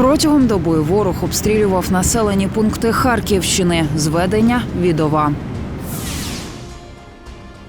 Протягом доби ворог обстрілював населені пункти Харківщини. Зведення відова.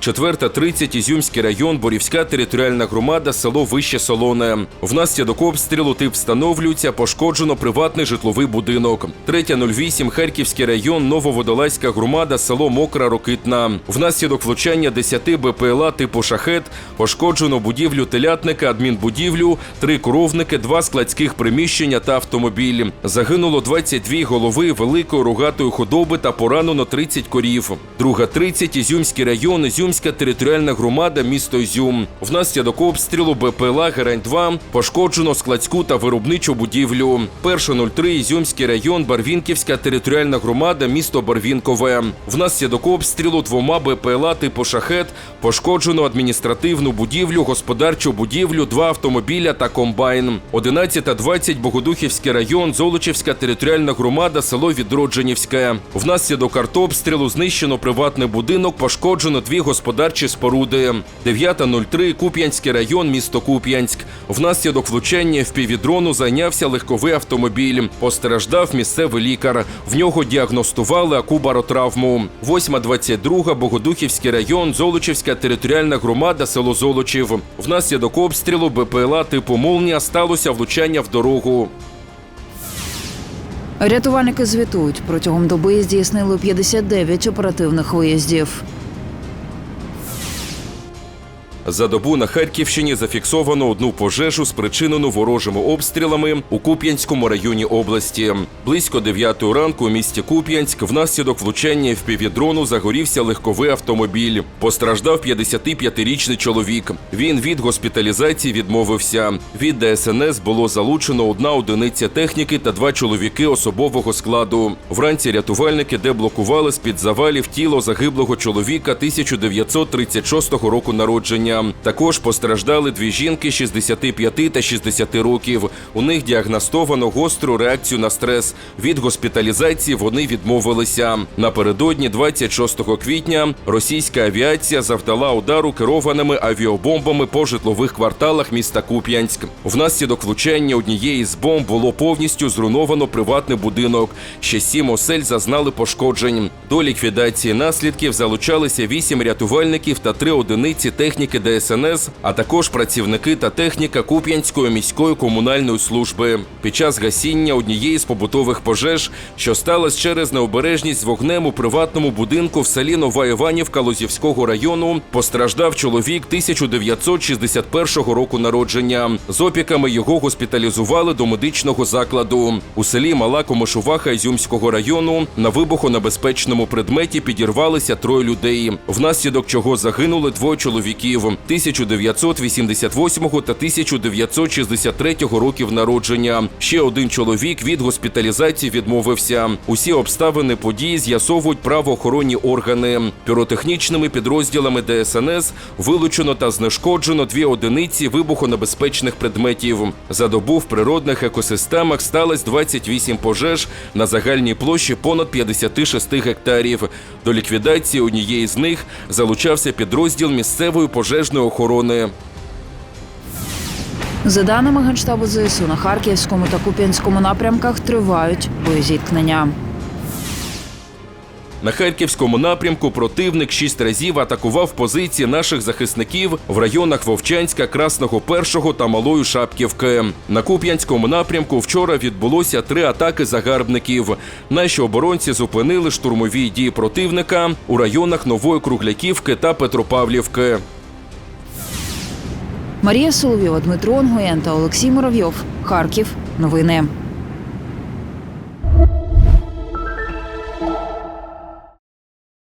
4.30 Ізюмський район, Борівська територіальна громада, село Вище Солоне. Внаслідок обстрілу тип встановлюється, пошкоджено приватний житловий будинок. 3.08 Харківський район, Нововодолазька громада, село Мокра Рокитна. Внаслідок влучання 10 БПЛА типу шахет пошкоджено будівлю телятника, адмінбудівлю, три коровники, два складських приміщення та автомобіль. Загинуло 22 голови великої рогатої худоби та поранено 30 корів. Друга 30 Ізюмський район, Ізюмська територіальна громада, місто Ізюм. Внаслідок обстрілу БПЛА Герань-2 пошкоджено складську та виробничу будівлю. Перша 03 Ізюмський район, Барвінківська територіальна громада, місто Барвінкове. Внаслідок обстрілу двома БПЛА типу шахет пошкоджено адміністративну будівлю, господарчу будівлю, два автомобіля та комбайн. 11.20 Богодухівський район, Золочівська територіальна громада, село Відродженівське. Внаслідок артобстрілу знищено приватний будинок, пошкоджено дві господарчі споруди. 9.03 Куп'янський район, місто Куп'янськ. Внаслідок влучання в півдрону зайнявся легковий автомобіль. Постраждав місцевий лікар. В нього діагностували акубаротравму. 8.22 Богодухівський район, Золочівська територіальна громада, село Золочів. Внаслідок обстрілу БПЛА типу «Молнія» сталося влучання в дорогу. Рятувальники звітують, протягом доби здійснили 59 оперативних виїздів. За добу на Харківщині зафіксовано одну пожежу, спричинену ворожими обстрілами у Куп'янському районі області. Близько 9 ранку у місті Куп'янськ внаслідок влучання в півдрону загорівся легковий автомобіль. Постраждав 55-річний чоловік. Він від госпіталізації відмовився. Від ДСНС було залучено одна одиниця техніки та два чоловіки особового складу. Вранці рятувальники деблокували з-під завалів тіло загиблого чоловіка 1936 року народження. Також постраждали дві жінки 65 та 60 років. У них діагностовано гостру реакцію на стрес. Від госпіталізації вони відмовилися. Напередодні, 26 квітня, російська авіація завдала удару керованими авіабомбами по житлових кварталах міста Куп'янськ. Внаслідок влучання однієї з бомб було повністю зруйновано приватний будинок. Ще сім осель зазнали пошкоджень. До ліквідації наслідків залучалися вісім рятувальників та три одиниці техніки ДСНС, а також працівники та техніка Куп'янської міської комунальної служби. Під час гасіння однієї з побутових пожеж, що сталося через необережність вогнем у приватному будинку в селі Нова Іванівка Лозівського району, постраждав чоловік 1961 року народження. З опіками його госпіталізували до медичного закладу. У селі Мала Комишуваха Ізюмського району на вибухонебезпечному предметі підірвалися троє людей, внаслідок чого загинули двоє чоловіків 1988 та 1963 років народження. Ще один чоловік від госпіталізації відмовився. Усі обставини події з'ясовують правоохоронні органи. Піротехнічними підрозділами ДСНС вилучено та знешкоджено дві одиниці вибухонебезпечних предметів. За добу в природних екосистемах сталося 28 пожеж на загальній площі понад 56 гектарів. До ліквідації однієї з них залучався підрозділ місцевої пожежної охорони. За даними Генштабу ЗСУ, на Харківському та Куп'янському напрямках тривають боєзіткнення. На харківському напрямку противник шість разів атакував позиції наших захисників в районах Вовчанська, Красного Першого та Малої Шапківки. На Куп'янському напрямку вчора відбулося три атаки загарбників. Наші оборонці зупинили штурмові дії противника у районах Нової Кругляківки та Петропавлівки. Марія Соловйова, Дмитро Онгоєн та Олексій Муравйов. Харків. Новини.